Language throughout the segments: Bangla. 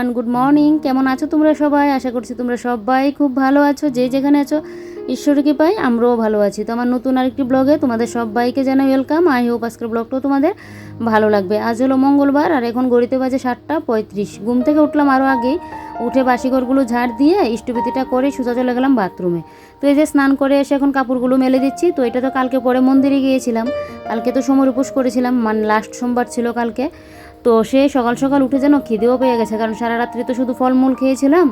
এভরিওয়ান গুড মর্নিং কেমন আছো তোমরা সবাই? আশা করছি তোমরা সবাই খুব ভালো আছো। যে যেখানে আছো ঈশ্বরকে পাই আমরাও ভালো আছি। তো আমার নতুন আরেকটি ব্লগে তোমাদের সবাইকে জানাই ওয়েলকাম আই হোপ আজকের ব্লগটাও তোমাদের ভালো লাগবে। আজ হলো মঙ্গলবার, আর এখন গড়িতে বাজে সাতটা পঁয়ত্রিশ। ঘুম থেকে উঠলাম আরও আগেই। উঠে বাসি ঘরগুলো ঝাড় দিয়ে ইষ্টবিতিটা করে সোজা চলে গেলাম বাথরুমে। তো এই যে স্নান করে এসে এখন কাপড়গুলো মেলে দিচ্ছি। তো এটা তো কালকে পরে মন্দিরে গিয়েছিলাম। কালকে তো সমর উপোস করেছিলাম। মানে লাস্ট সোমবার ছিল কালকে। তো সে সকাল সকাল উঠে যেন খিদেও পেয়ে গেছে, কারণ সারা রাত্রি তো শুধু ফলমূল খেয়েছিলাম,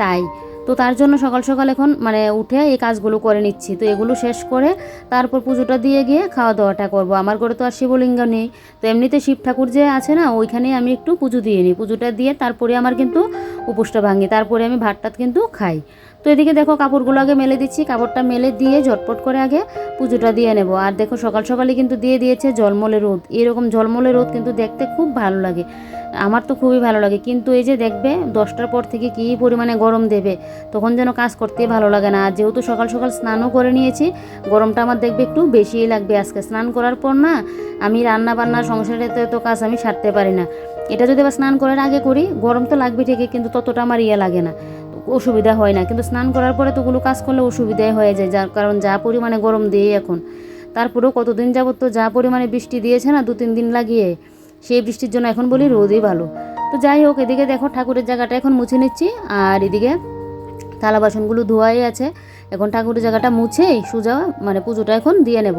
তাই। তো তার জন্য সকাল সকাল এখন মানে উঠে এই কাজগুলো করে নিচ্ছি। তো এগুলো শেষ করে তারপর পুজোটা দিয়ে গিয়ে খাওয়া দাওয়াটা করব। আমার ঘরে তো আর শিবলিঙ্গ নেই, তো এমনিতে শিব ঠাকুর যে আছে না, ওইখানে আমি একটু পুজো দিয়ে নিই। পুজোটা দিয়ে তারপরে আমার কিন্তু উপোসটা ভাঙি, তারপরে আমি ভাতটাত কিন্তু খাই। তো এদিকে দেখো কাপড়গুলো আগে মেলে দিচ্ছি, কাপড়টা মেলে দিয়ে ঝটপট করে আগে পুজোটা দিয়ে নেব। আর দেখো সকাল সকালে কিন্তু দিয়ে দিয়েছে জলমলে রোদ। এরকম জলমলে রোদ কিন্তু দেখতে খুব ভালো লাগে। আমার তো খুবই ভালো লাগে। কিন্তু এই যে দেখবে, দশটার পর থেকে কী পরিমাণে গরম দেবে, তখন যেন কাজ করতেই ভালো লাগে না। আর যেহেতু সকাল সকাল স্নানও করে নিয়েছি, গরমটা আমার দেখবে একটু বেশিই লাগবে। আজকে স্নান করার পর না, আমি রান্না বান্না সংসারে তো কাজ আমি সারতে পারি না। এটা যদি আবার স্নান করার আগে করি, গরম তো লাগবে ঠিকই, কিন্তু ততটা আমার ইয়ে লাগে না। অসুবিধা হয় না। কিন্তু স্নান করার পরে তো ওগুলো কাজ করলে অসুবিধাই হয়ে যায়, যার কারণ যা পরিমাণে গরম দিয়ে এখন। তারপরেও কতদিন যাবৎ তো যা পরিমাণে বৃষ্টি দিয়েছে না দু তিন দিন লাগিয়ে, সেই বৃষ্টির জন্য এখন বলি রোদই ভালো। তো যাই হোক, এদিকে দেখো ঠাকুরের জায়গাটা এখন মুছে নিচ্ছি, আর এদিকে থালা বাসনগুলো ধোয়াই আছে। এখন ঠাকুরের জায়গাটা মুছে সোজা মানে পুজোটা এখন দিয়ে নেব।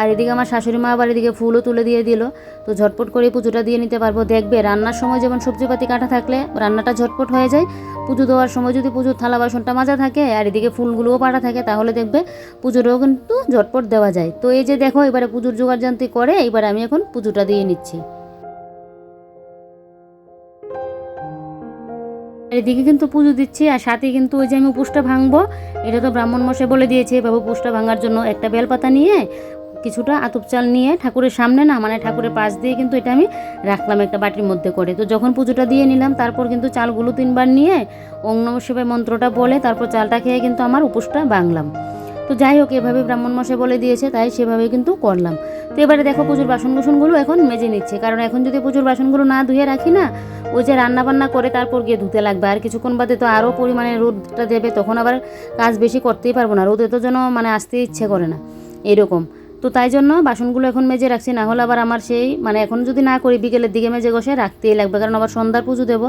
আর এদিকে আমার শাশুড়ি মা আবার এদিকে ফুলও তুলে দিয়ে দিল। তো ঝটপট করে পুজোটা দিয়ে নিতে পারব। দেখবে রান্নার সময় যেমন সবজিপাতি কাটা থাকলে রান্নাটা ঝটপট হয়ে যায়। পুজো দেওয়ার সময় যদি পুজোর থালা বাসনটা মাজা থাকে আর এদিকে ফুলগুলোও পাড়া থাকে, তাহলে দেখবে পুজোটাও কিন্তু ঝটপট দেওয়া যায়। তো এই যে দেখো, এবারে পুজোর জোগাড় জানতি করে, এবার আমি এখন পুজোটা দিয়ে নিচ্ছি। এদিকে কিন্তু পুজো দিচ্ছি, আর সাথে কিন্তু ওই যে আমি উপোসটা ভাঙবো, এটা তো ব্রাহ্মণ মশাই বলে দিয়েছে, বাবু উপোসটা ভাঙার জন্য একটা বেলপাতা নিয়ে, কিছুটা আতপ চাল নিয়ে ঠাকুরের সামনে না মানে ঠাকুরের পাশ দিয়ে কিন্তু এটা আমি রাখলাম একটা বাটির মধ্যে করে। তো যখন পুজোটা দিয়ে নিলাম, তারপর কিন্তু চালগুলো তিনবার নিয়ে, ওং নম মন্ত্রটা বলে, তারপর চালটা খেয়ে কিন্তু আমার উপোসটা ভাঙলাম। তো যাই হোক, এভাবে ব্রাহ্মণ মশাই বলে দিয়েছে, তাই সেভাবে কিন্তু করলাম। তো এবারে দেখো পুজোর বাসন কুসনগুলো এখন মেজে নিচ্ছে। কারণ এখন যদি পুজোর বাসনগুলো না ধুয়ে রাখি না ওই যে রান্না বান্না করে তারপর গিয়ে ধুতে লাগবে। আর কিছুক্ষণ বাদে তো আরও পরিমাণে রোদটা দেবে, তখন আবার কাজ বেশি করতেই পারব না। রোদে তো যেন মানে আসতে ইচ্ছে করে না, এরকম। তো তাই জন্য বাসনগুলো এখন মেজে রাখছি, না হলে আবার আমার সেই মানে এখন যদি না করি, বিকেলের দিকে মেজে বসে রাখতেই লাগবে। কারণ আবার সন্ধ্যার পুজো দেবো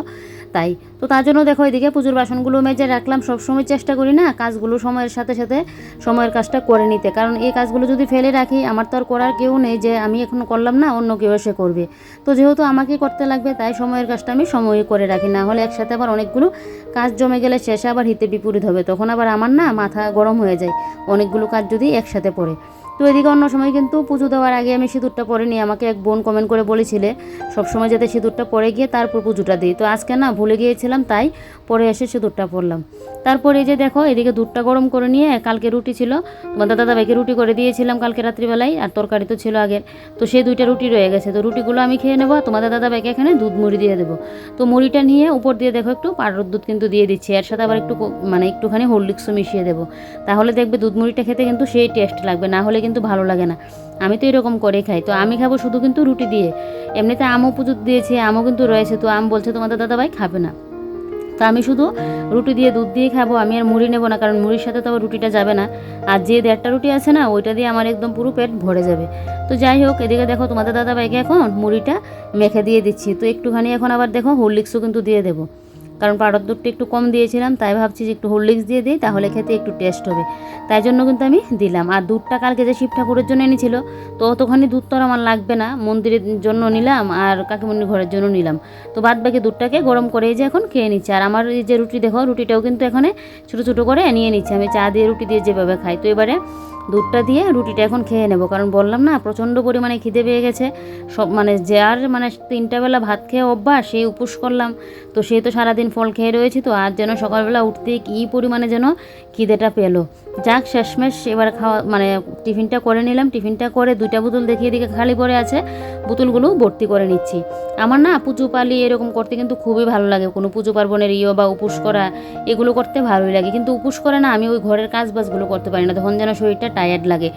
তাই। তো তার জন্য দেখো এদিকে পুজোর বাসনগুলো মেজে রাখলাম। সবসময় চেষ্টা করি না কাজগুলো সময়ের সাথে সাথে সময়ের কাজটা করে নিতে। কারণ এই কাজগুলো যদি ফেলে রাখি, আমার তো আর করার কেউ নেই যে আমি এখন করলাম না, অন্য কেউ এসে করবে। তো যেহেতু আমাকেই করতে লাগবে, তাই সময়ের কাজটা আমি সময়ে করে রাখি। না হলে একসাথে আবার অনেকগুলো কাজ জমে গেলে শেষে আবার হিতে বিপরীত হবে। তখন আবার আমার না মাথা গরম হয়ে যায়। অনেকগুলো কাজ যদি একসাথে পড়ে। তো এদিকে অন্য সময় কিন্তু পুজো দেওয়ার আগে আমি সিঁদুরটা পরে নিই আমাকে এক বোন কমেন্ট করে বলেছিলে, সবসময় যাতে সিঁদুরটা পরে গিয়ে তারপর পুজোটা দিই। তো আজকে না ভুলে গিয়েছিলাম, তাই পরে এসে সিঁদুরটা পরলাম। তারপরে এই যে দেখো, এদিকে দুধটা গরম করে নিয়ে কালকে রুটি ছিল। তোমাদের দাদা ভাইকে রুটি করে দিয়েছিলাম কালকে রাত্রিবেলায়, আর তরকারি তো ছিল আগের। তো সেই দুইটা রুটি রয়ে গেছে। তো রুটিগুলো আমি খেয়ে নেব তোমাদের দাদা ভাইকে এখানে দুধ মুড়ি দিয়ে দেবো। তো মুড়িটা নিয়ে উপর দিয়ে দেখো একটু পাউডার দুধ কিন্তু দিয়ে দিচ্ছি। এর সাথে আবার একটু মানে একটুখানি হরলিক্সও মিশিয়ে দেবো। তাহলে দেখবে দুধ মুড়িটা খেতে কিন্তু সেই টেস্ট লাগবে। না হলে কিন্তু ভালো লাগে না। আমি তো এরকম করে খাই। তো আমি খাব শুধু কিন্তু রুটি দিয়ে। এমনিতে আমও পুজো দিয়েছে, আমও কিন্তু রয়েছে। তো আম বলছে তোমাদের দাদা ভাই খাবে না। তো আমি শুধু রুটি দিয়ে দুধ দিয়ে খাব। আমি আর মুড়ি নেব না, কারণ মুড়ির সাথে তো আবার রুটিটা যাবে না। আর যে দেড়টা রুটি আছে না, ওইটা দিয়ে আমার একদম পুরো পেট ভরে যাবে। তো যাই হোক, এদিকে দেখো তোমাদের দাদা ভাইকে এখন মুড়িটা মেখে দিয়ে দিচ্ছি। তো একটুখানি এখন আবার দেখো, হরলিক্সও কিন্তু দিয়ে দেবো। কারণ পাউডার দুধটা একটু কম দিয়েছিলাম, তাই ভাবছি যে একটু হরলিক্স দিয়ে দিই, তাহলে খেতে একটু টেস্ট হবে। তাই জন্য কিন্তু আমি দিলাম। আর দুধটা কালকে যে শিব ঠাকুরের জন্য এনেছিল, তো অতখানি দুধ তো আর আমার লাগবে না। মন্দিরের জন্য নিলাম আর কাকিমণির ঘরের জন্য নিলাম। তো বাদ বাকি দুধটাকে গরম করে যে এখন খেয়ে নিচ্ছে। আর আমার এই যে রুটি, দেখো, রুটিটাও কিন্তু এখানে ছোটো ছোটো করে নিয়ে নিচ্ছে। আমি চা দিয়ে রুটি দিয়ে যেভাবে খাই। তো এবারে দুধটা দিয়ে রুটিটা এখন খেয়ে নেব। কারণ বললাম না, প্রচণ্ড পরিমাণে খিদে পেয়ে গেছে। সব মানে যে আর মানে তিনটা বেলা ভাত খেয়ে অভ্যাস, সেই উপোস করলাম। তো সে তো সারাদিন ফল খেয়ে রয়েছি, তো আর যেন সকালবেলা উঠতেই কী পরিমাণে যেন খিদেটা পেল। যাক, শেষমেশ এবার খাওয়া মানে টিফিনটা করে নিলাম। টিফিনটা করে দুইটা বোতল দেখিয়ে দিকে খালি পড়ে আছে, বোতলগুলো ভর্তি করে নিচ্ছি। আমার না পুজো পালি এরকম করতে কিন্তু খুবই ভালো লাগে। কোনো পুজো পার্বণের ইয়ে বা উপোস করা, এগুলো করতে ভালোই লাগে। কিন্তু উপোস করে না আমি ওই ঘরের কাজ বাজগুলো করতে পারি না। তখন যেন শরীরটা টায়ার্ড লাগে।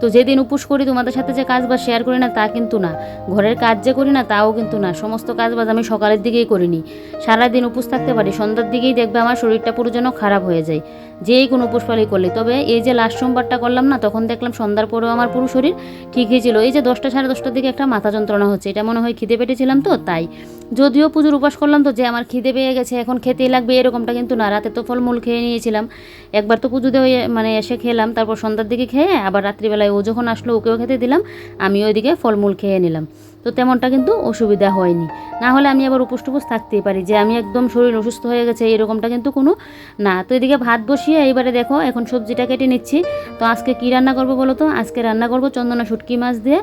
তো যেদিন উপোস করি তোমাদের সাথে যে কাজ বা শেয়ার করি না, তা কিন্তু না। ঘরের কাজ যে করি না, তাও কিন্তু না। সমস্ত কাজ বাজ আমি সকালের দিকেই করিনি। সারাদিন উপোস থাকতে পারি, সন্ধ্যার দিকেই দেখবে আমার শরীরটা পুরো যেন খারাপ হয়ে যায়। যেই কোনো উপোস পালি করলে। তবে এই যে লাস্ট সোমবারটা করলাম না, তখন দেখলাম সন্ধ্যার পরেও আমার পুরো শরীর ঠিকই ছিল এই যে দশটা সাড়ে দশটার দিকে একটা মাথা যন্ত্রণা হচ্ছে, এটা মনে হয় খিদে পেটেছিলাম তো, তাই। যদিও পুজোর উপাস করলাম তো, যে আমার খিদে পেয়ে গেছে, এখন খেতেই লাগবে এরকমটা কিন্তু না। রাতে তো ফলমূল খেয়ে নিয়েছিলাম। একবার তো পুজো দিয়ে মানে এসে খেলাম, তারপর সন্ধ্যার দিকে খেয়ে আবার রাত্রিবেলায় ও যখন আসলো ওকেও খেতে দিলাম আমি ওইদিকে ফলমূল খেয়ে নিলাম। তো তেমনটা কিন্তু অসুবিধা হয়নি। না হলে আমি আবার উপোস টুপুস থাকতেই পারি যে আমি একদম শরীর অসুস্থ হয়ে গেছে, এরকমটা কিন্তু কোনো না। তো এদিকে ভাত বসিয়ে এইবারে দেখো এখন সবজিটা কেটে নিচ্ছি। তো আজকে কি রান্না করব বলো তো? আজকে রান্না করব চন্দনা শুটকি মাছ দিয়ে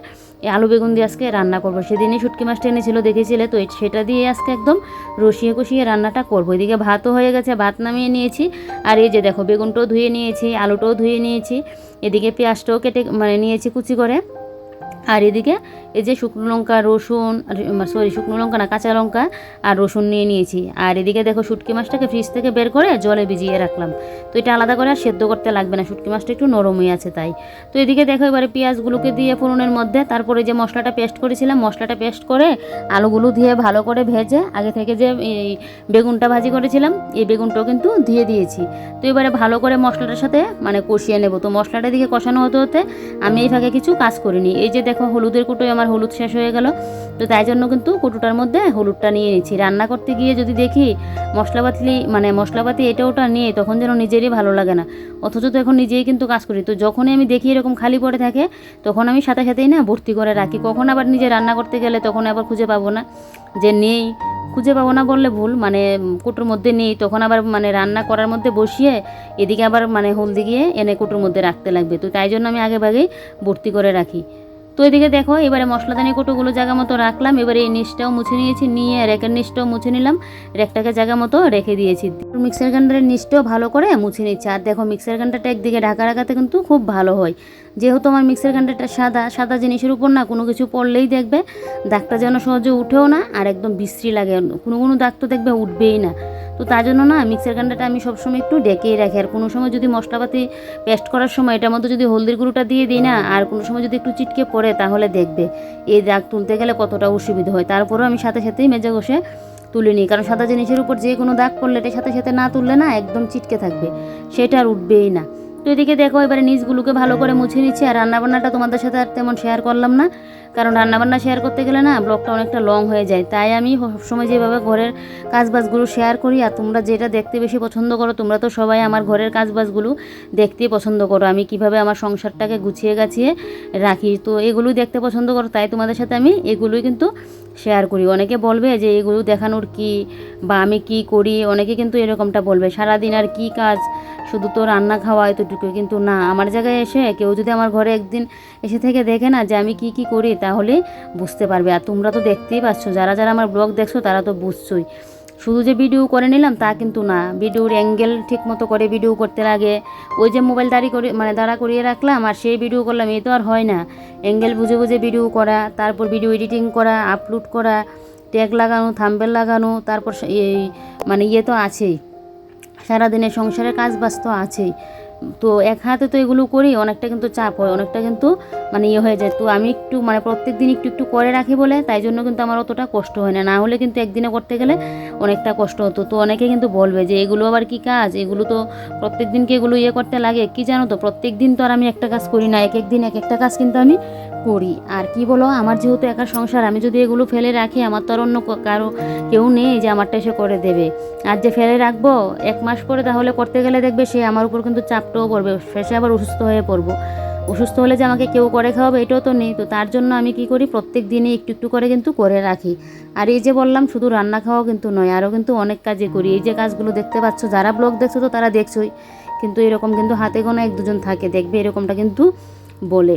আলু বেগুন দিয়ে আজকে রান্না করব। সেদিনই শুটকি মাছটা এনেছিল, দেখেছিলে তো সেটা দিয়ে আজকে একদম রসিয়ে কষিয়ে রান্নাটা করব। এদিকে ভাতও হয়ে গেছে, ভাত নামিয়ে নিয়েছি। আর এই যে দেখো, বেগুনটাও ধুয়ে নিয়েছি, আলুটাও ধুয়ে নিয়েছি। এদিকে পেঁয়াজটাও কেটে মানে নিয়েছি কুচি করে। আর এদিকে এই যে শুকনো লঙ্কা, রসুন সরি শুকনো লঙ্কা না, কাঁচা লঙ্কা আর রসুন নিয়ে নিয়েছি। আর এদিকে দেখো শুটকি মাছটাকে ফ্রিজ থেকে বের করে জলে ভিজিয়ে রাখলাম। তো এটা আলাদা করে আর সেদ্ধ করতে লাগবে না, শুটকি মাছটা একটু নরমই আছে তাই। তো এদিকে দেখো এবারে পেঁয়াজগুলোকে দিয়ে ফোড়নের মধ্যে, তারপরে যে মশলাটা পেস্ট করেছিলাম, মশলাটা পেস্ট করে আলুগুলো দিয়ে ভালো করে ভেজে, আগে থেকে যে, এই, বেগুনটা ভাজি করেছিলাম, এই বেগুনটাও কিন্তু দিয়ে দিয়েছি। তো এবারে ভালো করে মশলাটার সাথে মানে কষিয়ে নেব। তো মশলাটা দিকে কষানো হতে হতে আমি এই ফাঁকে কিছু কাজ করিনি। এই যে দেখো হলুদের কুটোয় আমার হলুদ শেষ হয়ে গেল। তো তাই জন্য কিন্তু কুটোটার মধ্যে হলুদটা নিয়ে নিচ্ছি। রান্না করতে গিয়ে যদি দেখি মশলাপাতি মানে মশলাপাতি এটা ওটা নিয়ে তখন যেন নিজেরই ভালো লাগে না। অথচ তো এখন নিজেই কিন্তু কাজ করি। তো যখনই আমি দেখি এরকম খালি পড়ে থাকে, তখন আমি সাথে সাথেই না ভর্তি করে রাখি। কখন আবার নিজে রান্না করতে গেলে তখন আবার খুঁজে পাবো না যে নেই। খুঁজে পাবো না বললে ভুল মানে কুটোর মধ্যে নেই। তখন আবার মানে রান্না করার মধ্যে বসিয়ে এদিকে আবার মানে হলদি গিয়ে এনে কুটোর মধ্যে রাখতে লাগবে। তো তাই জন্য আমি আগে ভাগেই ভর্তি করে রাখি। তো এদিকে দেখো, এবারে মশলাদানি কোটোগুলো জায়গা মতো রাখলাম, এবারে এই নিচটাও মুছে নিয়েছি, নিয়ে রেকের নিচটাও মুছে নিলাম রেকটাকে জায়গা মতো রেখে দিয়েছি। মিক্সার গ্রাইন্ডারের নিচটাও ভালো করে মুছে নিচ্ছি, আর দেখো মিক্সার গ্রাইন্ডারটা একদিকে ঢাকা রাখাতে কিন্তু খুব ভালো হয়। যেহেতু আমার মিক্সার গ্রাইন্ডারটা সাদা সাদা জিনিসের উপর না কোনো কিছু পড়লেই দেখবে, দাগটা যেন সহজে উঠেও না, আর একদম বিশ্রী লাগে, কোনো কোনো দাগ তো দেখবে উঠবেই না। তো তার জন্য না মিক্সার গ্রাইন্ডারটা আমি সবসময় একটু ডেকেই রাখি। আর কোনো সময় যদি মশলাপাতি পেস্ট করার সময় এটার মধ্যে যদি হলদির গুঁড়োটা দিয়ে দিই না, আর কোনো সময় যদি একটু চিটকে পড়ে তাহলে দেখবে এই দাগ তুলতে গেলে কতটা অসুবিধা হয়। তারপরেও আমি সাথে সাথেই মেজে বসে তুলে নিই। কারণ সাদা জিনিসের উপর যে কোনো দাগ পড়লে এটা সাথে সাথে না তুললে না একদম চিটকে থাকবে। সেটা আর উঠবেই না। তো এদিকে দেখো, এবারে নিচগুলোকে ভালো করে মুছে নিচ্ছি, আর রান্নাবান্নাটা তোমাদের সাথে আর তেমন শেয়ার করলাম না। কারণ রান্নাবান্না শেয়ার করতে গেলে না, ব্লগটা অনেকটা লং হয়ে যায়। তাই আমি সবসময় যেভাবে ঘরের কাজবাজগুলো শেয়ার করি, আর তোমরা যেটা দেখতে বেশি পছন্দ করো, তোমরা তো সবাই আমার ঘরের কাজবাজগুলো দেখতে পছন্দ করো। আমি কীভাবে আমার সংসারটাকে গুছিয়ে গাছিয়ে রাখি, তো এগুলোই দেখতে পছন্দ করো। তাই তোমাদের সাথে আমি এগুলোই কিন্তু শেয়ার করি। অনেকে বলবে যে এগুলো দেখানোর কি বা আমি কি করি? অনেকে কিন্তু এরকমটা বলবে, সারাদিন আর কি কাজ? শুধু তো রান্না খাওয়া এতটুকু। কিন্তু না, আমার জায়গায় এসে কেউ যদি আমার ঘরে একদিন এসে থেকে দেখে না যে, আমি কি কি করি? তাহলে বুঝতে পারবে। আর তোমরা তো দেখতেই পাচ্ছ, যারা যারা আমার ব্লগ দেখছ, তারা তো বুঝছোই। শুধু যে ভিডিও করে নিলাম, তা কিন্তু না। ভিডিওর অ্যাঙ্গেল ঠিক মতো করে ভিডিও করতে লাগে। ওই যে মোবাইল দাঁড়ি করে মানে দাঁড়া করিয়ে রাখলাম, আর সেই ভিডিও করলাম, এই তো আর হয় না। অ্যাঙ্গেল বুঝে বুঝে ভিডিও করা, তারপর ভিডিও এডিটিং করা আপলোড করা ট্যাগ লাগানো থাম্বেল লাগানো, তারপর এই মানে ইয়ে তো আছেই। সারাদিনের সংসারের কাজ বাজ তো আছেই। তো এক হাতে তো এগুলো করি, অনেকটা কিন্তু চাপ হয়, অনেকটা কিন্তু মানে ইয়ে হয়ে যায়। তো আমি একটু মানে প্রত্যেক দিন একটু একটু করে রাখি বলে, তাই জন্য কিন্তু আমার অতটা কষ্ট হয় না। না হলে কিন্তু একদিনে করতে গেলে অনেকটা কষ্ট হতো। তো অনেকে কিন্তু বলবে যে, এগুলো আবার কি কাজ? এগুলো তো প্রত্যেক দিনকে এগুলো ইয়ে করতে লাগে? কি জানো তো প্রত্যেক দিন তো আর আমি একটা কাজ করি না, এক এক দিন এক একটা কাজ কিন্তু আমি করি। আর কি বলো, আমার যেহেতু একা সংসার, আমি যদি এগুলো ফেলে রাখি, আমার তো আর অন্য কারও কেউ নেই যে আমারটা এসে করে দেবে। আর যে ফেলে রাখব, এক মাস পরে তাহলে করতে গেলে দেখবে সে আমার উপর কিন্তু চাপটাও পড়বে শেষে আবার অসুস্থ হয়ে পড়ব। অসুস্থ হলে যে আমাকে কেউ করে খাওয়াবে এটাও তো নেই, তো তার জন্য আমি কি করি, প্রত্যেক দিনে একটু একটু করে কিন্তু করে রাখি। আর এই যে বললাম, শুধু রান্না খাওয়াও কিন্তু নয়, আরও কিন্তু অনেক কাজে করি। এই যে কাজগুলো দেখতে পাচ্ছ, যারা ব্লগ দেখছ তো তারা দেখছোই, কিন্তু এরকম কিন্তু হাতে গোনা এক দুজন থাকে, দেখবে এরকমটা কিন্তু বলে।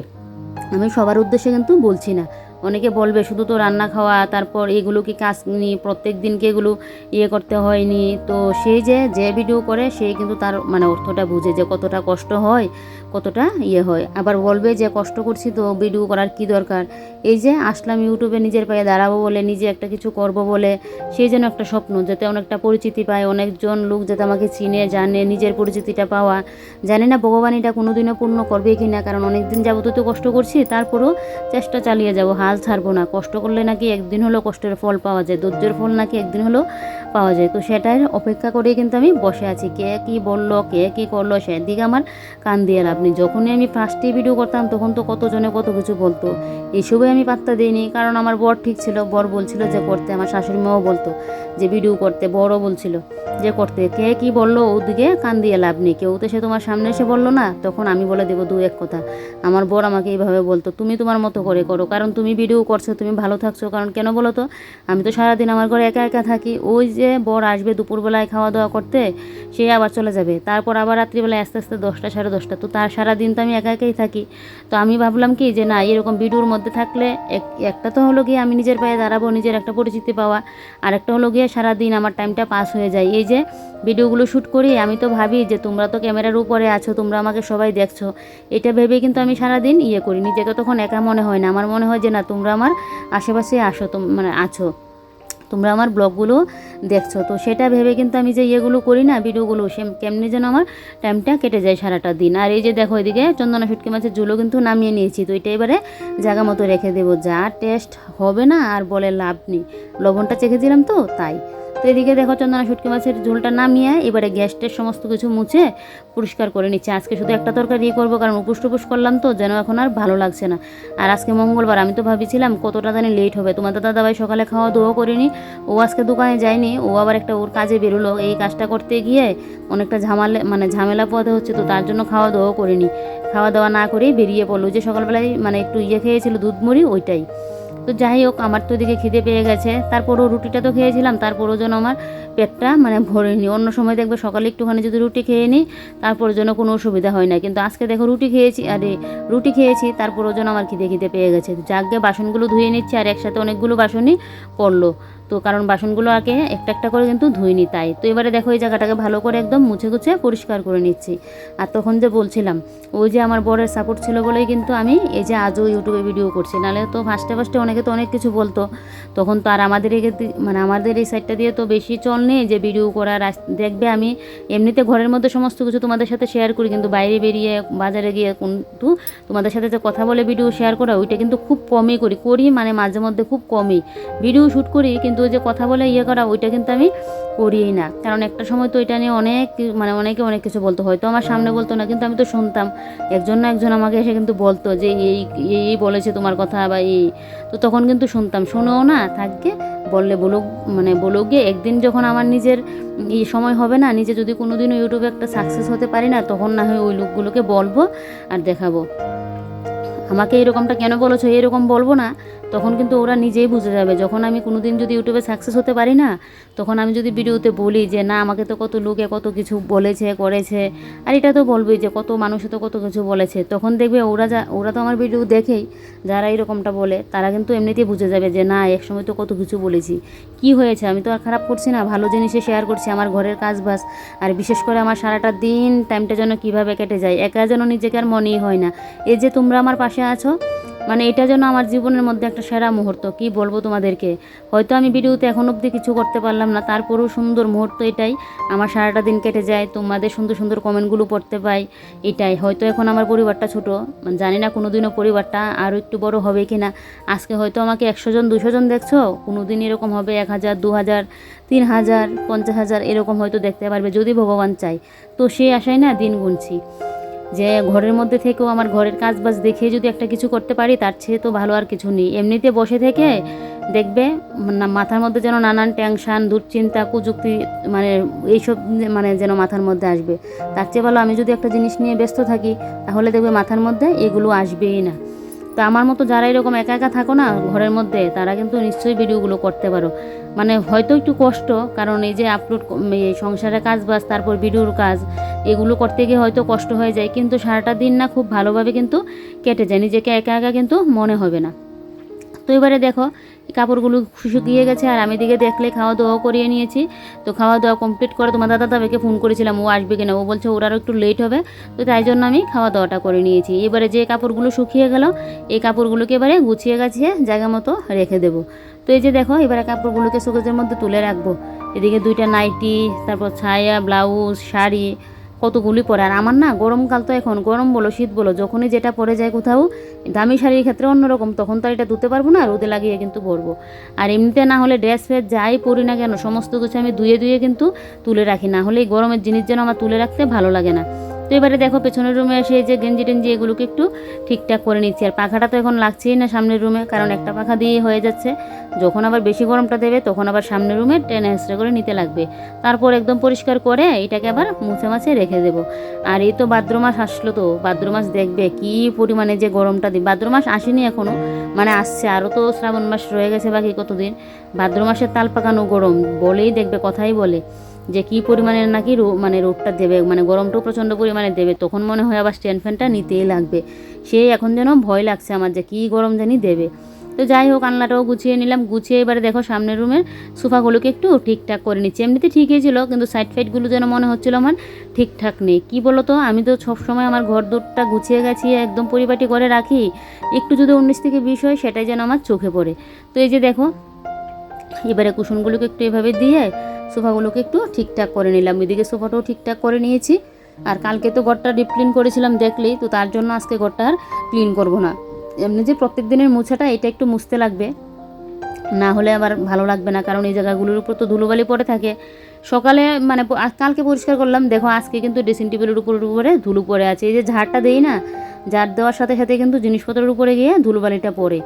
আমি সবার উদ্দেশ্যে কিন্তু বলছি না। অনেকে বলবে শুধু তো রান্না খাওয়া, তারপর এগুলো কি কাজ নি, প্রত্যেক দিনকে এগুলো ইয়ে করতে হয়নি। তো সেই যে যে ভিডিও করে, সে কিন্তু তার মানে অর্থটা বুঝে যে কতটা কষ্ট হয়। কতটা ইয়ে হয়। আবার বলবে যে, কষ্ট করছি তো ভিডিও করার কি দরকার? এই যে, আসলাম ইউটিউবে নিজের পায়ে দাঁড়াবো বলে, নিজে একটা কিছু করব বলে, সেই যেন একটা স্বপ্ন যাতে অনেকটা পরিচিতি পায়, অনেকজন লোক যাতে আমাকে চিনে, জানে, নিজের পরিচিতিটা পাওয়া। জানি না ভগবান এটা কোনোদিনও পূর্ণ করবে কি না, কারণ অনেক দিন যাবত তো কষ্ট করছি, তারপরেও চেষ্টা চালিয়ে যাব, হাল ছাড়বো না। কষ্ট করলে নাকি একদিন হলো কষ্টের ফল পাওয়া যায়, ধৈর্যের ফল নাকি একদিন হলো পাওয়া যায়। তো সেটার অপেক্ষা করেই কিন্তু আমি বসে আছি। কে কি বলল, কে কী করল, সেদিকে আমার কান দিয়ে লাভ নেই যখনই আমি ফার্স্টে ভিডিও করতাম, তখন তো কতজনে কত কিছু বলতো। এসবে আমি পাত্তা দিইনি, কারণ আমার বর ঠিক ছিল। বর বলছিল যে, করতে। আমার শাশুড়ি মাও বলতো। যে ভিডিও করতে বড়ও বলছিল, যে করতে। কে কি বলল ওদিকে? কান দিয়ে লাভ নেই। কেউ তো সে তোমার সামনে এসে বলল না? তখন আমি বলে দেবো দু এক কথা। আমার বর আমাকে এইভাবে বলতো, তুমি তোমার মতো করে করো। কারণ তুমি ভিডিও করছ, তুমি ভালো থাকছো। কারণ কেন বলো তো? আমি তো সারাদিন আমার ঘরে একা একা থাকি। ওই যে বর আসবে দুপুরবেলায় খাওয়া দাওয়া করতে, সে আবার চলে যাবে। তারপর আবার রাত্রিবেলায় আস্তে আস্তে দশটা, সাড়ে দশটা। তো তার সারাদিন তো আমি একা একাই থাকি। তো আমি ভাবলাম কি যে না, এরকম ভিডিওর মধ্যে থাকলে এক- একটা তো হলো গিয়ে আমি নিজের পায়ে দাঁড়াবো, নিজের একটা পরিচিতি পাওয়া। আর একটা হলো গিয়ে সারাদিন আমার টাইমটা পাস হয়ে যায়। এই যে ভিডিওগুলো শ্যুট করি, আমি তো ভাবি যে তোমরা তো ক্যামেরার উপরে আছো, তোমরা আমাকে সবাই দেখছ। এটা ভেবে কিন্তু আমি সারাদিন ইয়ে করি। নিজেকে তখন একা মনে হয় না। আমার মনে হয় যে না, তোমরা আমার আশেপাশে আসো মানে আছো। তোমরা আমার ব্লগগুলো দেখছ। তো সেটা ভেবে কিন্তু আমি যে ইয়েগুলো করি না, ভিডিওগুলো, সে কেমনি যেন আমার টাইমটা কেটে যায় সারাটা দিন। আর এই যে দেখো এদিকে চন্দনা শুটকি মাছের ঝুলো কিন্তু নামিয়ে নিয়েছি। তো এটা এবারে জায়গা মতো রেখে দেবো। যা টেস্ট হবে না আর বলে লাভ নেই। লবণটা চেখে দিলাম তো, তাই। তো এদিকে দেখো চন্দনা শুটকি মাছের ঝোলটা নামিয়ে এবারে গ্যাসটের সমস্ত কিছু মুছে পরিষ্কার করে নিচ্ছে। আজকে শুধু একটা তরকারি করব, কারণ উপোস টুপুস করলাম তো, যেন এখন আর ভালো লাগছে না। আর আজকে মঙ্গলবার আমি তো ভাবিছিলাম কতটা জানি লেট হবে। তোমার দাদা দাবাই সকালে খাওয়া দাওয়া করিনি, ও আজকে দোকানে যায়নি, ও আবার একটা ওর কাজে বেরোলো। এই কাজটা করতে গিয়ে অনেকটা ঝামালে মানে ঝামেলা পোয়াতে হচ্ছে তো, তার জন্য খাওয়া দাওয়া করিনি। খাওয়া দাওয়া না করেই বেরিয়ে পড়ল। যে সকালবেলায় মানে একটু ইয়ে খেয়েছিল দুধ মুড়ি ওইটাই। তো যাই হোক, আমার তো দিকে খিদে পেয়ে গেছে। তারপরও রুটিটা তো খেয়েছিলাম, তারপরও যেন আমার পেটটা মানে ভরেনি। অন্য সময় দেখবে সকালে একটুখানি যদি রুটি খেয়ে নিই, তারপর যেন কোনো অসুবিধা হয় না। কিন্তু আজকে দেখো রুটি খেয়েছি, আরে রুটি খেয়েছি, তারপরও যেন আমার খিদে খিদে পেয়ে গেছে। যাকে বাসনগুলো ধুয়ে নিচ্ছে, আর একসাথে অনেকগুলো বাসনই পড়ল। তো কারণ বাসনগুলো আগে একটা একটা করে কিন্তু ধুইনি তাই। তো এবারে দেখো এই জায়গাটাকে ভালো করে একদম মুছে গুছে পরিষ্কার করে নিচ্ছি। আর তখন যে বলছিলাম, ওই যে আমার বরের সাপোর্ট ছিল বলেই কিন্তু আমি এই যে আজও ইউটিউবে ভিডিও করছি। নাহলে তো ফার্স্টে ফার্স্টে অনেকে তো অনেক কিছু বলতো। তখন তো আর আমাদের মানে আমাদের এই সাইডটা দিয়ে তো বেশি চল নেই যে ভিডিও আস- দেখবে আমি এমনিতে ঘরের মধ্যে সমস্ত কিছু তোমাদের সাথে শেয়ার করি, কিন্তু বাইরে বেরিয়ে বাজারে গিয়ে কিন্তু তোমাদের সাথে যে কথা বলে ভিডিও শেয়ার করা, ওইটা কিন্তু খুব কমই করি। করি মানে মাঝে মধ্যে খুব কমই। ভিডিও শ্যুট করি, কিন্তু ওই যে কথা বলে ইয়ে করা ওইটা কিন্তু আমি করিই না। কারণ একটা সময় তো এটা নিয়ে অনেক মানে অনেকে অনেক কিছু বলতো। হয়তো আমার সামনে বলতো না কিন্তু আমি তো শুনতাম। একজন না একজন আমাকে এসে কিন্তু বলতো যে এই এই এই বলেছে তোমার কথা বা এই। তো তখন কিন্তু শুনতাম। শুনেও না থাকবে। বললে বলুক মানে বলুক গিয়ে একদিন যখন আমার নিজের এই সময় হবে না নিজে যদি কোনো দিনও ইউটিউবে একটা সাকসেস হতে পারি না তখন না হয় ওই লোকগুলোকে বলব আর দেখাবো। আমাকে এরকমটা কেন বলেছ? এরকম বলব না। তখন কিন্তু ওরা নিজেই বুঝে যাবে। যখন আমি কোনো দিন যদি ইউটিউবে সাকসেস হতে পারি না, তখন আমি যদি ভিডিওতে বলি যে, না, আমাকে তো কত লোকে কত কিছু বলেছে, করেছে। আর এটা তো বলবেই যে, কত মানুষে তো কত কিছু বলেছে। তখন দেখবে ওরা যা, ওরা তো আমার ভিডিও দেখেই যারা এরকমটা বলে, তারা কিন্তু এমনিতেই বুঝে যাবে যে, না এক সময় তো কত কিছু বলেছি। কি হয়েছে? আমি তো আর খারাপ করছি না, ভালো জিনিসে শেয়ার করছি, আমার ঘরের কাজ বাজ আর বিশেষ করে আমার সারাটা দিন টাইমটা যেন কীভাবে কেটে যায়? একা যেন নিজেকে আর মনেই হয় না। এই যে তোমরা আমার পাশে আছো মানে এটা যেন আমার জীবনের মধ্যে একটা সেরা মুহূর্ত, কি বলব তোমাদেরকে? হয়তো আমি ভিডিওতে এখন অবধি কিছু করতে পারলাম না, তারপরেও সুন্দর মুহূর্ত এটাই। আমার সারাটা দিন কেটে যায়, তোমাদের সুন্দর সুন্দর কমেন্টগুলো পড়তে পাই, এটাই। হয়তো এখন আমার পরিবারটা ছোট মানে জানি না কোনো দিনও পরিবারটা আরও একটু বড় হবে কি না আজকে হয়তো আমাকে একশো জন, দুশো জন দেখছ? কোনো দিন এরকম হবে, এক হাজার, দু হাজার, তিন হাজার, পঞ্চাশ হাজার, এরকম হয়তো দেখতে পারবে, যদি ভগবান চায়। তো সেই আশায় না দিন গুনছি। যে ঘরের মধ্যে থেকেও আমার ঘরের কাজ বাজ দেখে যদি একটা কিছু করতে পারি, তার চেয়ে তো ভালো আর কিছু নেই। এমনিতে বসে থেকে দেখবে মাথার মধ্যে যেন নানান টেনশান, দুশ্চিন্তা, কুযুক্তি মানে এইসব মানে যেন মাথার মধ্যে আসবে। তার চেয়ে ভালো আমি যদি একটা জিনিস নিয়ে ব্যস্ত থাকি, তাহলে দেখবে মাথার মধ্যে এগুলো আসবেই না। তো আমার মতো যারা এরকম একা একা থাকো না ঘরের মধ্যে, তারা কিন্তু নিশ্চয়ই ভিডিওগুলো করতে পারো। মানে হয়তো একটু কষ্ট, কারণ এই যে আপলোড এই সংসারের কাজ বাজ তারপর ভিডিওর কাজ, এগুলো করতে গিয়ে হয়তো কষ্ট হয়ে যায়, কিন্তু সারাটা দিন না খুব ভালোভাবে কিন্তু কেটে যায়, নিজেকে একা একা কিন্তু মনে হবে না। তো এবারে দেখো কাপড়গুলো শুকিয়ে গেছে, আর আমি দিকে দেখলে খাওয়া দাওয়া করিয়ে নিয়েছি। তো খাওয়া দাওয়া কমপ্লিট করে তোমার দাদা দাদাকে ফোন করেছিলাম, ও আসবে কিনা, ও বলছে ওর আরও একটু লেট হবে। তো তাই জন্য আমি খাওয়া দাওয়াটা করে নিয়েছি। এবারে যে কাপড়গুলো শুকিয়ে গেল, এই কাপড়গুলোকে এবারে গুছিয়ে গাছিয়ে জায়গা মতো রেখে দেবো। তো এই যে দেখো, এবারে কাপড়গুলোকে শোকেজের মধ্যে তুলে রাখব। এদিকে দুইটা নাইটি তারপর ছায়া ব্লাউজ শাড়ি কতগুলি পরে আর আমার না গরমকাল তো এখন, গরম বলো, শীত বলো, যখনই যেটা পরে যায় কোথাও, দামি শাড়ির ক্ষেত্রে অন্যরকম, তখন তো এটা ধুতে পারব না রোদে লাগিয়ে কিন্তু পরবো। আর এমনিতে না হলে ড্রেস ফ্রেস যাই পরি না কেন, সমস্ত কিছু আমি ধুয়ে ধুয়ে কিন্তু তুলে রাখি। না হলে এই গরমের জিনিস যেন আমার তুলে রাখতে ভালো লাগে না। তো এবারে দেখো পেছনের রুমে এসে যে গেঞ্জি টেঞ্জি এগুলোকে একটু ঠিকঠাক করে নিচ্ছি। আর পাখাটা তো এখন লাগছেই না সামনের রুমে কারণ একটা পাখা দিয়ে হয়ে যাচ্ছে। যখন আবার বেশি গরমটা দেবে তখন আবার সামনের রুমে টেনে হেসড়ে করে নিতে লাগবে। তারপর একদম পরিষ্কার করে এটাকে আবার মুছে মাছে রেখে দেবো। আর এই তো ভাদ্র মাস আসলো তো ভাদ্র মাস দেখবে কি পরিমাণে যে গরমটা দিই ভাদ্র মাস আসেনি এখনও মানে আসছে আরও তো শ্রাবণ মাস রয়ে গেছে বাকি কতদিন। ভাদ্র মাসের তাল পাকানো গরম বলেই দেখবে কথাই বলে। যে কি পরিমাণে নাকি রো- মানে রোদটা দেবে মানে গরমটাও প্রচণ্ড পরিমাণে দেবে, তখন মনে হয় আবার স্ট্যান্ড ফ্যানটা নিতেই লাগবে। সেই এখন যেন ভয় লাগছে আমার যে কী গরম জানি দেবে। তো যাই হোক আনলাটাও গুছিয়ে নিলাম, গুছিয়ে এবারে দেখো সামনের রুমের সোফাগুলোকে একটু ঠিকঠাক করে নিচ্ছি। এমনিতে ঠিকই ছিল, কিন্তু সাইড ফাইডগুলো যেন মনে হচ্ছিল আমার ঠিকঠাক নেই। কি বলো তো আমি তো সবসময় আমার ঘর দৌড়টা গুছিয়ে গেছি একদম পরিপাটি করে রাখি। একটু যদি উনিশ থেকে বিশ হয়, সেটাই যেন আমার চোখে পড়ে। তো এই যে দেখো এবারে কুশনগুলোকে একটু এভাবে দিয়ে সোফাগুলোকে একটু ঠিকঠাক করে নিলাম। এদিকে সোফাটাও ঠিকঠাক করে নিয়েছি। আর কালকে তো ঘরটা ডিপ ক্লিন করেছিলাম দেখলেই, তো তার জন্য আজকে ঘরটা আর ক্লিন করব না। এমনি যে প্রত্যেক দিনের মোছাটা, এটা একটু মুছতে লাগবে। না হলে আবার ভালো লাগবে না, কারণ এই জায়গাগুলোর উপর তো ধুলোবালি পড়ে থাকে। সকালে মানে কালকে পরিষ্কার করলাম, দেখো আজকে কিন্তু ড্রেসিং টেবিলের উপর উপরে ধুলো পড়ে আছে। এই যে ঝাড়টা দেই না, ঝাড় দেওয়ার সাথে সাথে কিন্তু জিনিসপত্রের উপরে গিয়ে ধুলোবালিটা পড়ে।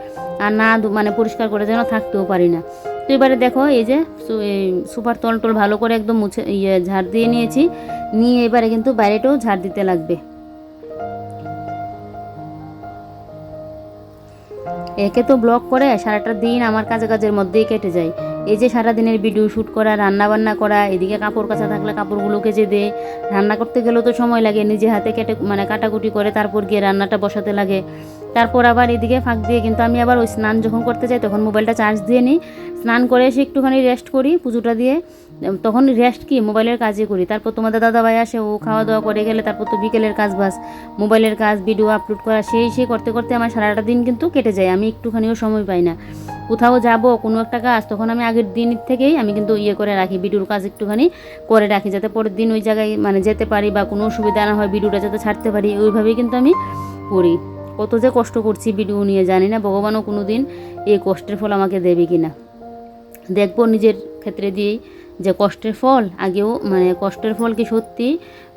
আর না মানে পরিষ্কার করে যেন থাকতেও পারি না। তো এবারে দেখো, এই যে সুপার তল টল ভালো করে একদম মুছে ইয়ে ঝাড় দিয়ে নিয়েছি। নিয়ে এবারে কিন্তু বাইরেটাও ঝাড় দিতে লাগবে। একে তো ব্লগ করে সারাটা দিন আমার কাজে কাজের মধ্যেই কেটে যায়। এই যে সারা দিনের ভিডিও শ্যুট করা রান্না বান্না করা, এদিকে কাপড় কাচা থাকলে কাপড়গুলো কেচে দে। রান্না করতে গেলেও তো সময় লাগে, নিজে হাতে কেটে মানে কাটাকুটি করে তারপর গিয়ে রান্নাটা বসাতে লাগে। তারপর আবার এদিকে ফাঁক দিয়ে কিন্তু আমি আবার ওই স্নান যখন করতে যাই, তখন মোবাইলটা চার্জ দিয়ে নিই। স্নান করে এসে একটুখানি রেস্ট করি পুজোটা দিয়ে। তখন রেস্ট কি? মোবাইলের কাজই করি। তারপর তোমাদের দাদা ভাই আসে, ও খাওয়া দাওয়া করে গেলে তারপর তো বিকেলের কাজ বাস। মোবাইলের কাজ ভিডিও আপলোড করা, সেই সেই করতে করতে আমার সারাটা দিন কিন্তু কেটে যায়। আমি একটুখানিও সময় পাই না। কোথাও যাব, কোনো একটা কাজ, তখন আমি আগের দিন থেকেই আমি কিন্তু ইয়ে করে রাখি ভিডিওর কাজ একটুখানি করে রাখি, যাতে পরের দিন ওই জায়গায় মানে যেতে পারি বা কোনো অসুবিধা না হয় ভিডিওটা যাতে ছাড়তে পারি, ওইভাবেই কিন্তু আমি করি। কত যে কষ্ট করছি ভিডিও নিয়ে, জানি না ভগবানও কোনো দিন এই কষ্টের ফল আমাকে দেবে কি না দেখব নিজের ক্ষেত্রে দিয়েই যে কষ্টের ফল, আগেও মানে কষ্টের ফল কি সত্যি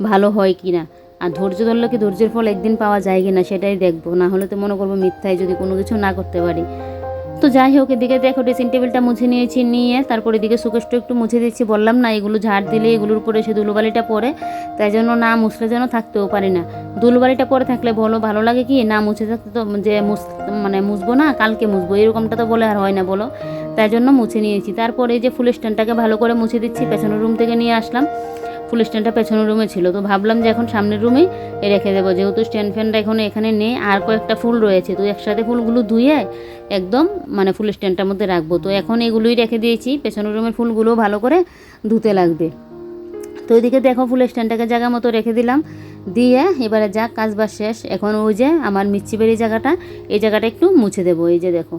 ভালো হয় কি না? আর ধৈর্য ধরলে কি ধৈর্যের ফল একদিন পাওয়া যায় কি না, সেটাই দেখব। না হলে তো মনে করব মিথ্যায় যদি কোনো কিছু না করতে পারি। তো যাই হোক, এদিকে দেখো ড্রেসিং টেবিলটা মুছে নিয়েছি, নিয়ে তারপর এদিকে সুকেশটা একটু মুছে দিচ্ছি। বললাম না, এগুলো ঝাড় দিলে এগুলোর উপরে সে ধুলোবালিটা পরে তাই জন্য না মুছলে যেন থাকতেও পারি না। ধুলোবালিটা পরে থাকলে বলো, ভালো লাগে কি? না মুছে থাকতে তো যে মুছ মানে মুছবো না, কালকে মুছবো, এরকমটা তো বলে আর হয় না বলো। তাই জন্য মুছে নিয়েছি। তারপরে এই যে ফুল স্ট্যান্ডটাকে ভালো করে মুছে দিচ্ছি, পেছনের রুম থেকে নিয়ে আসলাম। ফুল স্ট্যান্ডটা পেছনের রুমে ছিল। তো ভাবলাম যে এখন সামনের রুমেই রেখে দেবো। যেহেতু স্ট্যান্ড ফ্যানটা এখন এখানে নেই, আর কয়েকটা ফুল রয়েছে। তো একসাথে ফুলগুলো ধুয়ে একদম মানে ফুল স্ট্যান্ডটার মধ্যে রাখব। তো এখন এগুলোই রেখে দিয়েছি। পেছনের রুমের ফুলগুলো ভালো করে ধুতে লাগবে। তো ওইদিকে দেখো ফুল স্ট্যান্ডটাকে জায়গা মতো রেখে দিলাম। দিয়ে এবারে যা কাজ বাজ শেষ। এখন ওই যে আমার মিচ্ছি বেরি জায়গাটা, এই জায়গাটা একটু মুছে দেবো। এই যে দেখো।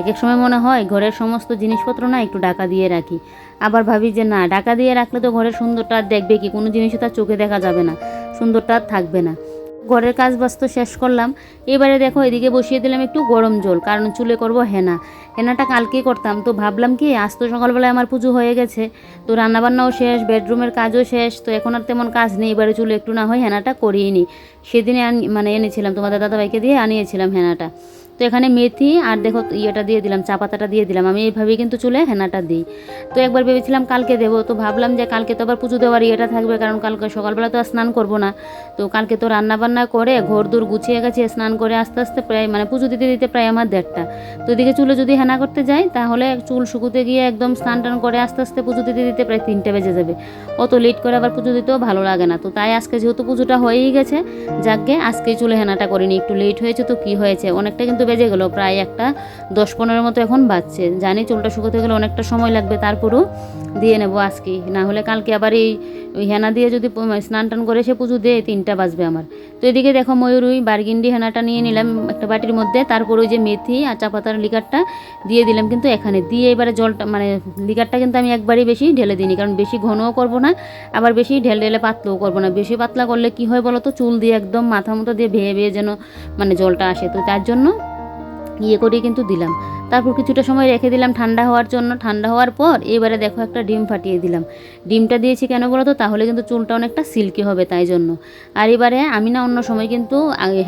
এক এক সময় মনে হয় ঘরের সমস্ত জিনিসপত্র না একটু ডাকা দিয়ে রাখি। আবার ভাবি যে না ডাকা দিয়ে রাখলে তো ঘরের সুন্দরটা আর দেখবে কি? কোনো জিনিসই তার চোখে দেখা যাবে না। সুন্দরটা আর থাকবে না। ঘরের কাজ বাজ শেষ করলাম। এবারে দেখো, এদিকে বসিয়ে দিলাম একটু গরম জল। কারণ চুলে করব হেনা। হেনাটা কালকেই করতাম। তো ভাবলাম কি, আজ তো সকালবেলায় আমার পুজো হয়ে গেছে। তো রান্নাবান্নাও শেষ, বেডরুমের কাজও শেষ। তো এখন আর তেমন কাজ নেই। এবারে চুলে একটু না হয় হেনাটা করিয়ে নিই। সেদিনে মানে এনেছিলাম তোমাদের দাদাভাইকে দিয়ে আনিয়েছিলাম হেনাটা। তো এখানে মেথি আর দেখো ইয়েটা দিয়ে দিলাম, চা পাতাটা দিয়ে দিলাম। আমি এইভাবেই কিন্তু চুলে হেনাটা দিই। তো একবার ভেবেছিলাম কালকে দেবো, তো ভাবলাম যে কালকে তো আবার পুজো দেওয়ার ইয়েটা থাকবে, কারণ কালকে সকালবেলা তো আর স্নান করব না। তো কালকে তো রান্না বান্না করে ঘর দূর গুছিয়ে গেছে, স্নান করে আস্তে আস্তে প্রায় মানে পুজো দিতে দিতে প্রায় আমার দেড়টা। তো এদিকে চুলে যদি হেনা করতে যাই, তাহলে চুল শুকুতে গিয়ে একদম স্নান টান করে আস্তে আস্তে পুজো দিতে দিতে প্রায় তিনটে বেজে যাবে। অত লেট করে আবার পুজো দিতেও ভালো লাগে না। তো তাই আজকে যেহেতু পুজোটা হয়েই গেছে যাকে আজকেই চুলে হেনাটা করিনি। একটু লেট হয়েছে তো কি হয়েছে? অনেকটা কিন্তু বেজে গেলো, প্রায় একটা দশ পনেরো মতো এখন বাজছে। জানি চুলটা শুকোতে গেলে অনেকটা সময় লাগবে, তারপরেও দিয়ে নেব আজকে। না হলে কালকে আবার এই হেনা দিয়ে যদি স্নান টান করে সে পুজো দিয়ে তিনটা বাজবে আমার। তো এদিকে দেখো ময়ূরই বার্গিন্ডি হেনাটা নিয়ে নিলাম একটা বাটির মধ্যে, তারপর ওই যে মেথি আর চা পাতার লিকারটা দিয়ে দিলাম কিন্তু এখানে। দিয়ে এবারে জলটা মানে লিকারটা কিন্তু আমি একবারই বেশি ঢেলে দিইনি, কারণ বেশি ঘনও করব না, আবার বেশি ঢেল ঢেলে পাতলাও করব না। বেশি পাতলা করলে কি হয় বলো তো, চুল দিয়ে একদম মাথা মতো দিয়ে ভেয়ে ভেয়ে যেন মানে জলটা আসে। তো তার জন্য ইয়ে করে কিন্তু দিলাম। তারপর কিছুটা সময় রেখে দিলাম ঠান্ডা হওয়ার জন্য। ঠান্ডা হওয়ার পর এবারে দেখো একটা ডিম ফাটিয়ে দিলাম। ডিমটা দিয়েছি কেন বলো তো তাহলে কিন্তু চুলটা অনেকটা সিল্কি হবে তাই জন্য। আর এবারে আমি না অন্য সময় কিন্তু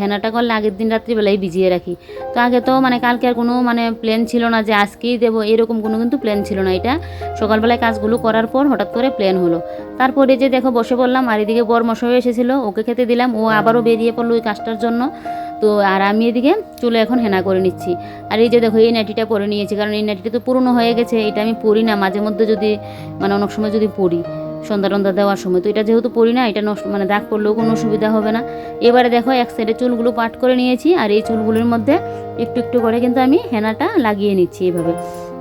হেনাটা করলে আগের দিন রাত্রিবেলায় ভিজিয়ে রাখি। তো আগে তো মানে কালকে আর কোনো মানে প্ল্যান ছিল না যে আজকেই দেবো, এরকম কোনো কিন্তু প্ল্যান ছিল না এটা। সকালবেলায় কাজগুলো করার পর হঠাৎ করে প্ল্যান হলো। তারপরে যে দেখো বসে পড়লাম, আর এদিকে বর মশাই এসেছিল, ওকে খেতে দিলাম। ও আবারও বেরিয়ে পড়ল ওই কাজটার জন্য। তো আর আমি এদিকে চুলে এখন হেনা করে নিচ্ছি। আর এই যে দেখো, এই নাইটিটা পরে নিয়েছি, কারণ এই নাইটিটা তো পুরনো হয়ে গেছে, এটা আমি পরি না, মাঝে মধ্যে যদি মানে অনেক সময় যদি পরি, সন্ধ্যা টন্ধা দেওয়ার সময়। তো এটা যেহেতু পরি না, এটা নষ্ট মানে দাগ পড়লেও কোনো অসুবিধা হবে না। এবারে দেখো, এক সাইডে চুলগুলো পাট করে নিয়েছি, আর এই চুলগুলোর মধ্যে একটু একটু করে কিন্তু আমি হেনাটা লাগিয়ে নিচ্ছি এভাবে।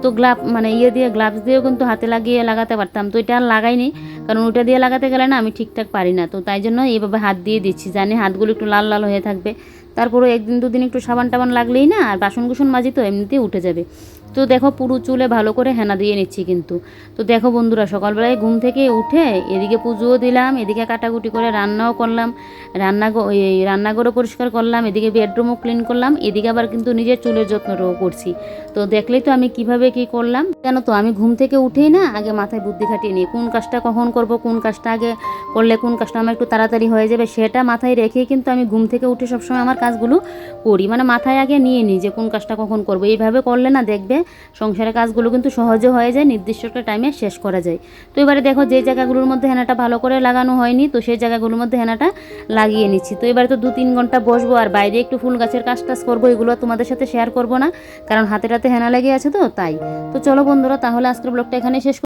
তো গ্লাভ মানে ইয়ে দিয়ে, গ্লাভস দিয়েও কিন্তু হাতে লাগিয়ে লাগাতে পারতাম। তো এটা আর লাগাইনি, কারণ ওটা দিয়ে লাগাতে গেলে না আমি ঠিকঠাক পারি না। তো তাই জন্য এইভাবে হাত দিয়ে দিচ্ছি, জানি হাতগুলো একটু লাল লাল হয়ে থাকবে। তারপরে একদিন দুদিন একটু সাবান টাবান লাগলেই না, আর বাসন কুসন মাজি তো এমনিতেই উঠে যাবে। তো দেখো পুরো চুলে ভালো করে হেনা দিয়ে নিচ্ছি কিন্তু। তো দেখো বন্ধুরা, সকালবেলায় ঘুম থেকে উঠে এদিকে পুজোও দিলাম, এদিকে কাটাকুটি করে রান্নাও করলাম রান্না এই রান্নাঘরও পরিষ্কার করলাম, এদিকে বেডরুমও ক্লিন করলাম, এদিকে আবার কিন্তু নিজের চুলের যত্নটাও করছি। তো দেখলেই তো আমি কীভাবে কি করলাম, কেন তো আমি ঘুম থেকে উঠেই না আগে মাথায় বুদ্ধি খাটিয়ে নিই, কোন কাজটা কখন করব, কোন কাজটা আগে করলে কোন কাজটা আমার একটু তাড়াতাড়ি হয়ে যাবে, সেটা মাথায় রেখেই কিন্তু আমি ঘুম থেকে উঠে সবসময় আমার কাজগুলো করি। মানে মাথায় আগে নিয়ে নিই যে কোন কাজটা কখন করব, এইভাবে করলে না দেখবে সংসারের কাজগুলো কিন্তু সহজে হয়ে যায় নির্দিষ্ট একটা টাইমে শেষ করা যায়। তো এবারে দেখো যে জায়গাগুলোর মধ্যে হেনাটা ভালো করে লাগানো হয়নি, তো সেই জায়গাগুলোর মধ্যে হেনাটা লাগিয়ে নিচ্ছি। তো এবারে তো দু তিন ঘণ্টা বসবো, আর বাইরে একটু ফুল গাছের কাজ টাজ করব, এগুলো তোমাদের সাথে শেয়ার করব না, কারণ হাতে টাতে হেনা লেগে আছে তো, তাই। তো চলো বন্ধুরা, তাহলে আজকের ব্লগটা এখানে শেষ